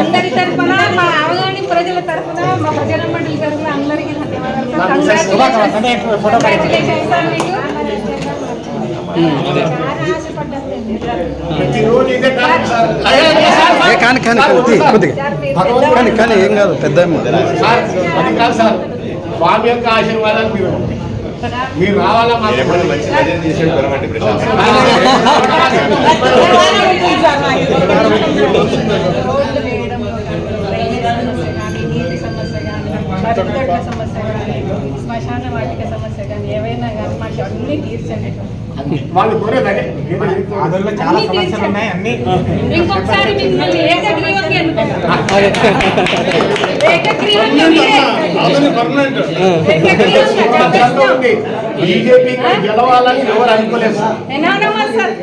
అందరి తరఫున మా అవగాహన ప్రజల తరఫున మా ప్రజల మండలి తరఫున అందరికీ కానీ కానీ కొద్దిగా కానీ కానీ ఏం కాదు పెద్ద స్వామి యొక్క ఆశీర్వాదాలు మీరు మీరు రావాలా మరుగుదొడ్ల సమస్య కానీ శ్మశాన వాటిక సమస్య కానీ ఏవైనా కానీ మాకు అన్నీ తీర్చండి. వాళ్ళు చాలా సమస్యలు ఉన్నాయి అన్ని. ఇంకొకసారి మిమ్మల్ని ఏకగ్రీవంగా ఎన్నుకుంటాం ఏకగ్రీవంగా మీరే ఏకగ్రీవంగా చేస్తాం. బీజేపీ గెలవాలని ఎవరు అనుకోలేదు. సార్.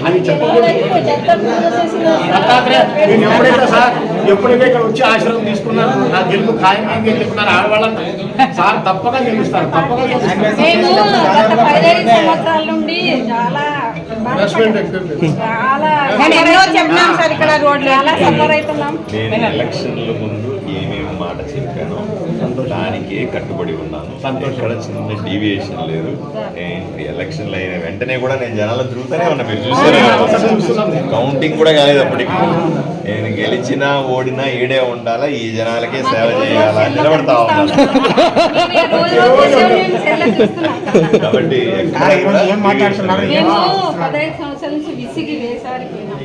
అది. అని నేను ఎప్పుడైతే సార్ ఎప్పుడైతే ఇక్కడ వచ్చి ఆశ్రమం తీసుకున్నాను నా గెలుపు ఖాయం ఏం చెప్తున్నారు ఆడవాళ్ళంతా సార్ తప్పక గెలుస్తారు తప్పక గెలుస్తారు నేను ఎలక్షన్ల ముందు ఏమేమి మాట చెప్పానో దానికే కట్టుబడి ఉన్నాను. ఎక్కడ చిన్న డీవియేషన్ లేదు. ఏంటి? ఎలక్షన్లు అయిన వెంటనే కూడా నేను జనాలు తిరుగుతూనే ఉన్నా. మీరు చూసారా కౌంటింగ్ కూడా కాలేదు అప్పటికి. నేను గెలిచినా ఓడినా ఈడే ఉండాలా? ఈ జనాలకే సేవ చేయాలా? అని నిలబడతా ఉన్నాను. కాబట్టి పదహైదు సంవత్సరాల నుంచి విసిగి వేసారిపోయినాం.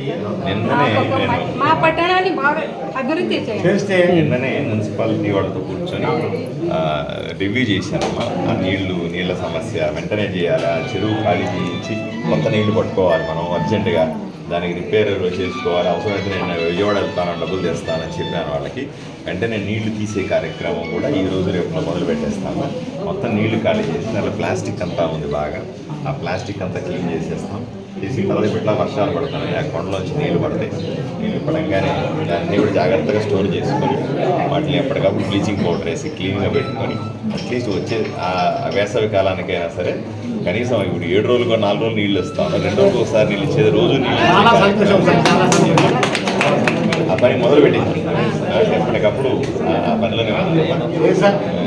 మా పట్టణాన్ని బాగా అభివృద్ధి చేస్తే నిన్ననే మున్సిపాలిటీ వాళ్ళతో కూర్చొని రివ్యూ చేశానమ్మా ఆ నీళ్ళు నీళ్ళ సమస్య వెంటనే చేయాలి? ఆ చెరువు ఖాళీ చేయించి కొత్త నీళ్ళు పట్టుకోవాలి మనం అర్జెంటుగా దానికి రిపేర్ చేసుకోవాలి. అవసరమైతే నేను విజయవాడ వెళ్తాను డబ్బులు తెస్తానని చెప్పాను వాళ్ళకి. వెంటనే నీళ్ళు తీసే కార్యక్రమం కూడా ఈ రోజు రేపు మొదలు పెట్టేస్తాము మొత్తం నీళ్ళు ఖాళీ చేసి దాంట్లో ప్లాస్టిక్ అంతా ఉంది బాగా. ఆ ప్లాస్టిక్ అంతా క్లీన్ చేసేస్తాం. చేసి తర్వాత ఇట్లా వర్షాలు పడుతున్నాయి ఆ కొండలోంచి నీళ్ళు పడతాయి. నీళ్ళు పడంగానే దాన్ని కూడా జాగ్రత్తగా స్టోర్ చేసుకొని వాటిని ఎప్పటికప్పుడు బ్లీచింగ్ పౌడర్ వేసి క్లీన్గా పెట్టుకొని అట్లీస్ట్ వచ్చే ఆ వేసవి కాలానికైనా సరే కనీసం ఇప్పుడు ఏడు రోజులు నాలుగు రోజులు నీళ్ళు వస్తాం. రెండు రోజులు ఒకసారి నీళ్ళు ఇచ్చేది రోజు నీళ్ళు. ఆ పని మొదలు పెట్టింది ఎప్పటికప్పుడు ఆ పనిలోనే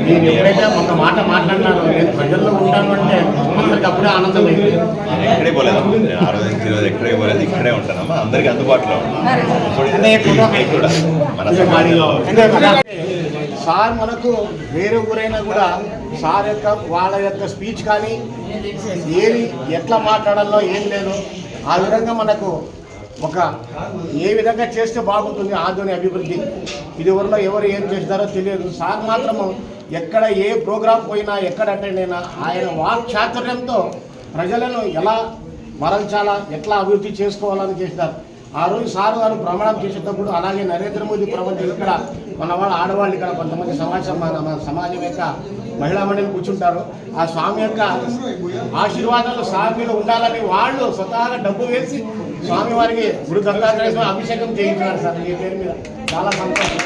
నేను ఎప్పుడైతే ఒక మాట మాట్లాడినానో నేను ప్రజల్లో ఉంటాను అంటే అందరికి అప్పుడే ఆనందమైంది నేను ఎక్కడే పోలేదమ్మా. నేను ఆ రోజు నుంచి ఈ రోజు ఎక్కడే పోలేదు ఇక్కడే ఉంటానమ్మా. అందరికీ అందుబాటులో ఉన్నాను సార్ మనకు వేరే ఊరైనా కూడా సార్ యొక్క వాళ్ళ యొక్క స్పీచ్ కానీ ఏది ఎట్లా మాట్లాడాలో ఏం లేదు. ఆ విధంగా మనకు ఒక ఏ విధంగా చేస్తే బాగుంటుంది ఆధునిక అభివృద్ధి? ఇదివరలో ఎవరు ఏం చేస్తారో తెలియదు. సార్ మాత్రము ఎక్కడ ఏ ప్రోగ్రాం పోయినా ఎక్కడ అటెండ్ అయినా ఆయన వాక్చాతుర్యంతో ప్రజలను ఎలా మరల్చాలా ఎట్లా అభివృద్ధి చేసుకోవాలని చేస్తారు ఆ రోజు సార్ గారు ప్రమాణం చేసేటప్పుడు అలాగే నరేంద్ర మోదీ ప్రపంచం ఇక్కడ మన వాళ్ళ ఆడవాళ్ళు ఇక్కడ కొంతమంది సమాజం మన సమాజం యొక్క మహిళా మండలి కూర్చుంటారు. ఆ స్వామి యొక్క ఆశీర్వాదాలు స్వామి మీద ఉండాలని వాళ్ళు స్వతహాగా డబ్బు వేసి స్వామి వారికి గురు దత్తాత్రేయ అభిషేకం చేయించారు సార్. మీ పేరు మీద చాలా సంతోషం.